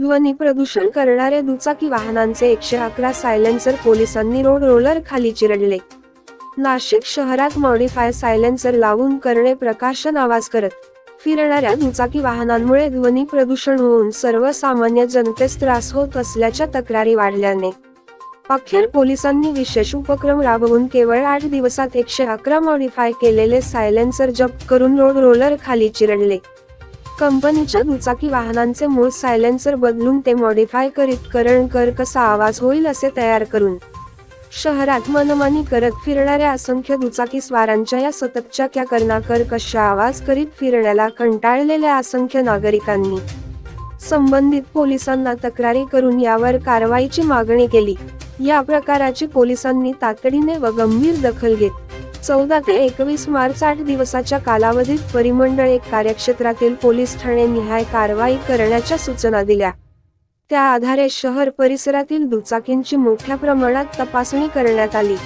ध्वनी प्रदूषण करणाऱ्या दुचाकी वाहनांचे एकशे अकरा सायलेन्सर पोलिसांनी रोड रोलर खाली चिरडले. नाशिक शहरात मॉडिफाय सायलेन्सर लावून करणे प्रकाशन आवाज करत फिरणाऱ्या दुचाकी वाहनांमुळे ध्वनी प्रदूषण होऊन सर्वसामान्य जनतेस त्रास होत असल्याच्या तक्रारी वाढल्याने अखेर पोलिसांनी विशेष उपक्रम राबवून केवळ आठ दिवसात एकशे अकरा मॉडिफाय केलेले सायलेन्सर जप्त करून रोड रोलर खाली चिरडले. कंपनीच्या दुचाकी वाहनांचे मूळ सायलेन्सर बदलून ते मॉडिफाय करीत करण कर कसा आवाज होईल असे तयार करून शहरात मनमानी करत फिरणाऱ्या असंख्य दुचाकी स्वारांच्या या सततच्या क्या कर्णाकर कशा आवाज करीत फिरण्याला कंटाळलेल्या असंख्य नागरिकांनी संबंधित पोलिसांना तक्रारी करून यावर कारवाईची मागणी केली. या प्रकाराची पोलिसांनी तातडीने व गंभीर दखल घेत चौदा ते एकवीस मार्च आठ दिवसाच्या कालावधीत परिमंडळ एक कार्यक्षेत्रातील पोलीस ठाणे निहाय कारवाई करण्याच्या सूचना दिल्या. त्या आधारे शहर परिसरातील दुचाकींची मोठ्या प्रमाणात तपासणी करण्यात आली.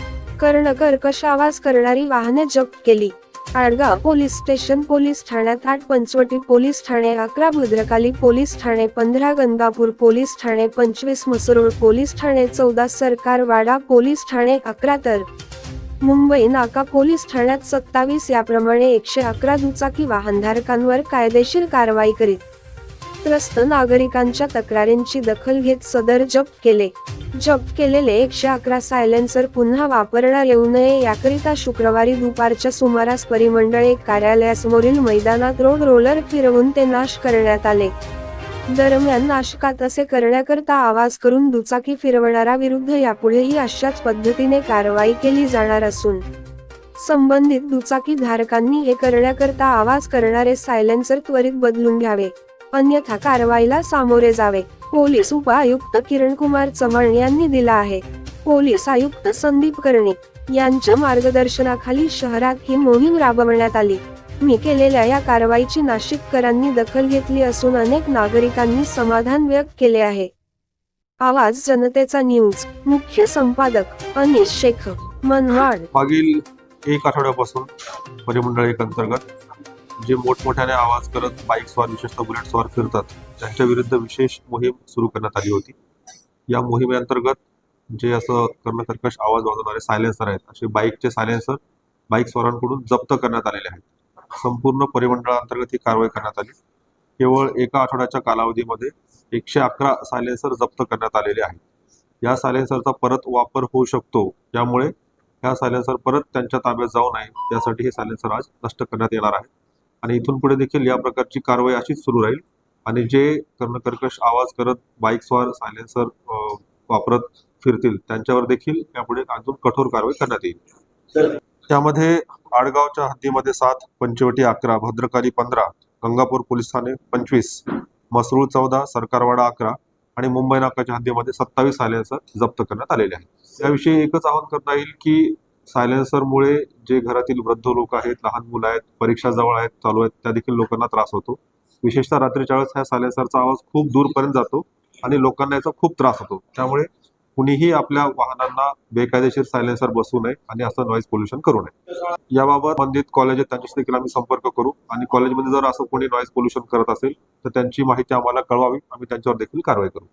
कर्ण कर्कश आवाज करणारी वाहने जप्त केली. आडगाव पोलीस स्टेशन पोलीस ठाण्यात आठ पंचवटी पोलीस ठाणे अकरा भद्रकाली पोलीस ठाणे पंधरा गंगापूर पोलीस ठाणे पंचवीस मसरूळ पोलीस ठाणे चौदा सरकारवाडा पोलीस ठाणे अकरा तर मुंबई नाका पोलीस ठाण्यात सत्तावीस याप्रमाणे एकशे अकरा दुचाकी वाहनधारकांवर कायदेशीर कारवाई करीत त्रस्त नागरिकांच्या तक्रारींची दखल घेत सदर जप्त केले. जप्त केलेले एकशे अकरा सायलेन्सर पुन्हा वापरणार येऊ नये याकरिता शुक्रवारी दुपारच्या सुमारास परिमंडळ एक कार्यालयासमोरील मैदानात रोड रोलर फिरवून ते नाश करण्यात आले. दरम्यान नाशकात असे करण्याकरता आवाज करून दुचाकी फिरवणारा विरुद्ध यापुढेही अशाच पद्धतीने कारवाई केली जाणार असून संबंधित दुचाकी धारकांनी हे करण्याकरता आवाज करणारे सायलेन्सर त्वरित बदलून घ्यावे अन्यथा कारवाईला सामोरे जावे पोलीस उपआयुक्त किरण कुमार चव्हाण यांनी दिला आहे. पोलीस आयुक्त संदीप कर्णिक यांच्या मार्गदर्शनाखाली शहरात ही मोहीम राबवण्यात आली. मी केलेल्या या कारवाईची नाशिककरांनी दखल घेतली असून अनेक नागरिकांनी समाधान व्यक्त केले आहे. आवाज जनतेचा न्यूज. मुख्य संपादक अनिश शेख मनवाड. मागील एक आठवड्यापासून परिमंडळ एक अंतर्गत जे मोठमोठ्याने आवाज करत बाईक स्वार विशेषतः बुलेट स्वार फिरतात त्यांच्या विरुद्ध विशेष मोहीम सुरू करण्यात आली होती. या मोहिमेअंतर्गत जे असं कर्णकर्कश आवाज वाजवणारे सायलेन्सर आहेत असे बाईकचे सायलेन्सर बाईक स्वारांकडून जप्त करण्यात आलेले आहेत. संपूर्ण परिमंडळाअंतर्गत ही कारवाई करण्यात आली. केवळ एका आठवड्याच्या कालावधीमध्ये एकशे अकरा सायलेन्सर जप्त करण्यात आलेले आहेत. या सायलेन्सरचा परत वापर होऊ शकतो त्यामुळे ह्या सायलेन्सर परत त्यांच्या ताब्यात जाऊ नये यासाठी हे सायलेन्सर आज नष्ट करण्यात येणार आहे. आणि इथून पुढे देखील या प्रकारची कारवाई अशीच सुरू राहील. आणि जे कर्णकर्कश आवाज करत बाईकस्वार सायलेन्सर वापरत फिरतील त्यांच्यावर देखील यापुढे अजून कठोर कारवाई करण्यात येईल. त्यामध्ये आडगावच्या हद्दीमध्ये सात पंचवटी अकरा भद्रकाली पंधरा गंगापूर पोलीस ठाणे पंचवीस मसरूळ चौदा सरकारवाडा अकरा आणि मुंबई नाकाच्या हद्दीमध्ये सत्तावीस सायलेन्सर जप्त करण्यात आलेले आहेत. याविषयी एकच आवाहन करता येईल की सायलेन्सरमुळे जे घरातील वृद्ध लोक आहेत लहान मुलं आहेत परीक्षा जवळ आहेत चालू आहेत त्या देखील लोकांना त्रास होतो. विशेषतः रात्रीच्या वेळेस ह्या सायलेन्सरचा आवाज खूप दूरपर्यंत जातो आणि लोकांना याचा खूप त्रास होतो. त्यामुळे कुणीही आपल्या वाहनांना बेकायदेशीर सायलेन्सर बसू नये आणि असं नॉईज पोल्युशन करू नये. याबाबत संबंधित कॉलेज आहेत त्यांच्याशी देखील आम्ही संपर्क करू. आणि कॉलेजमध्ये जर असं कोणी नॉईज पोल्युशन करत असेल तर त्यांची माहिती आम्हाला कळवावी. आम्ही त्यांच्यावर देखील कारवाई करू.